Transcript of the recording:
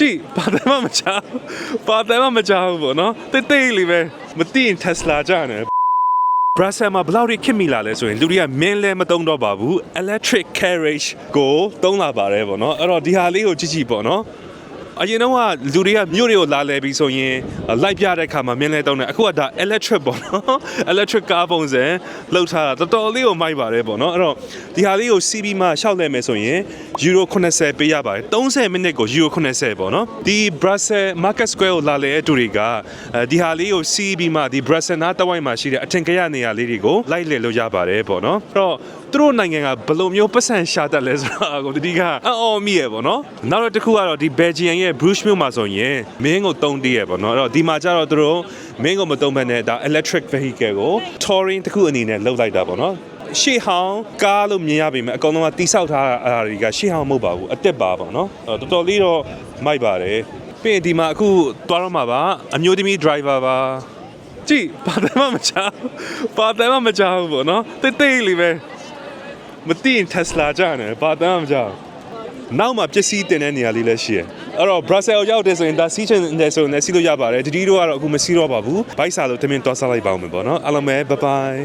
ကြည့်ဘာတမ်းမှမချဘာတမ်းမှမချဘူးပေါ့နော်တိတ်တိတ်လေးပဲမသိရင် Tesla ကြတယ်ဘရာဆယ်မှာဘယ်လောက်ထိခစ်မိလာလဲဆိုရင်လူတွေကမင်းလဲမတုံးတော့ပါဘူး electric carriage ကိုတုံးလာပါတယ်ပေါ့နော်အဲ့တော့ဒီဟာလေးကိုကြည့်ကြည့်ပေါ့နော်အရင်တော့ကလူတွေကမြို့တွေကိုလာလဲပြီးဆိုရင်လိုက်ပြတဲ့ခါမှာမြင်းလဲတုံးတယ်အခုကဒါ electric ပေါ့နော် electric car ပုံစံလောက်ထားတာတော်တော်လေးကိုမိုက်ပါတယ်ပေါ့နော်အဲ့တော့ဒီဟာလေးကိုစီးပြီးမှရှောက်လဲမယ်ဆိုရင် euro 80ပေးရပါတယ်30မိနစ်ကို euro 80ပေါ့နော်ဒီ Brussels Market Square ကိုလာလဲတဲ့သူတွေကအဲဒီဟာလေးကိုစီးပြီးမှဒီ Brussels နားတဝိုက်မှာရှိတဲ့အထင်ကရနေရာလေးတွေကိုလိုက်လေလို့ရပါတယ်ပေါ့နော်အဲ့တော့သူတို့နိုင်ငံကဘယ်လိုမျိုးပတ်စံရှာတတ်လဲဆိုတာကိုတတိကအံ့ဩမိရပေါ့နော်နောက်တော့တစ်ခုကတော့ဒီ Belgium ရဲ့ Bruges မြို့မှာဆိုရင်မင်းကိုတုံးတည်းရပေါ့နော်အဲ့တော့ဒီမှာကျတော့သူတို့မင်းကိုမတုံးဘဲနဲ့ဒါ electric vehicle ကို touring တစ်ခုအနေနဲ့လှုပ်လိုက်တာပေါ့နော် ရှေ့ဟောင်းကားလို့မြင်ရပေမဲ့အကောင်လုံးကတိဆောက်ထားတာအရာတွေကရှေ့ဟောင်းမဟုတ်ပါဘူးအစ်စ်ပါပေါ့နော်အဲ့တော့တော်တော်လေးတော့မိုက်ပါတယ်ပြီးရင်ဒီမှာအခုသွားတော့မှာပါအမျိုးသမီး driver ပါကြည့်ဘာတမ်းမှမချဘာတမ်းမှမချဘူးပေါ့နော်တိတ်တိတ်လေးပဲမသိရင် Tesla ကြတယ်ဘာတမ်းမှမချဘူးနောက်မှာပစ္စည်းတင်တဲ့နေရာလေးလည်းရှိတယ်အဲ့တော့ Brussels ရောက်တယ်ဆိုရင်ဒါစီးချင်တယ်ဆိုရင်လည်းစီးလို့ရပါတယ်တတိတော့ကတော့အခုမစီးတော့ပါဘူးဘိုက်စာလို့တမင်သွားစားလိုက်ပါဦးမယ်ပေါ့နော်အားလုံးပဲ bye bye